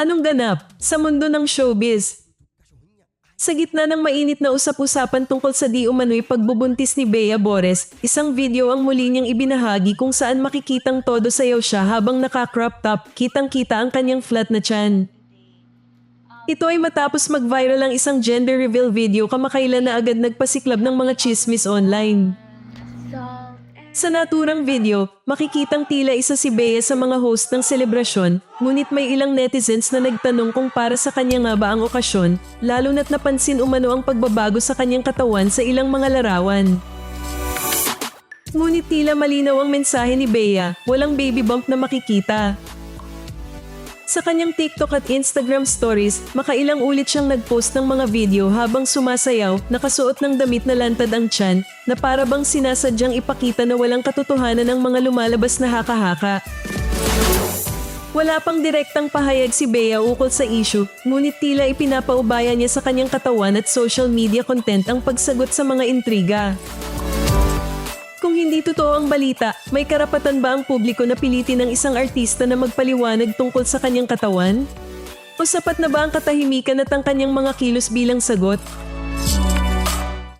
Anong ganap sa mundo ng showbiz? Sa gitna ng mainit na usap-usapan tungkol sa di umano'y pagbubuntis ni Bea Bores, isang video ang muli niyang ibinahagi kung saan makikitang todo sayaw siya habang naka-crop top, kitang-kita ang kanyang flat na tiyan. Ito ay matapos mag-viral ang isang gender reveal video kamakailan na agad nagpasiklab ng mga chismis online. Sa naturang video, makikitang tila isa si Bea sa mga host ng selebrasyon, ngunit may ilang netizens na nagtanong kung para sa kanya nga ba ang okasyon, lalo na't napansin umano ang pagbabago sa kanyang katawan sa ilang mga larawan. Ngunit tila malinaw ang mensahe ni Bea, walang baby bump na makikita. Sa kanyang TikTok at Instagram stories, makailang ulit siyang nagpost ng mga video habang sumasayaw, nakasuot ng damit na lantad ang tiyan, na para bang sinasadyang ipakita na walang katotohanan ng mga lumalabas na haka-haka. Wala pang direktang pahayag si Bea ukol sa issue, ngunit tila ipinapaubaya niya sa kanyang katawan at social media content ang pagsagot sa mga intriga. Kung hindi totoo ang balita, may karapatan ba ang publiko na pilitin ng isang artista na magpaliwanag tungkol sa kanyang katawan? O sapat na ba ang katahimikan at ang kanyang mga kilos bilang sagot?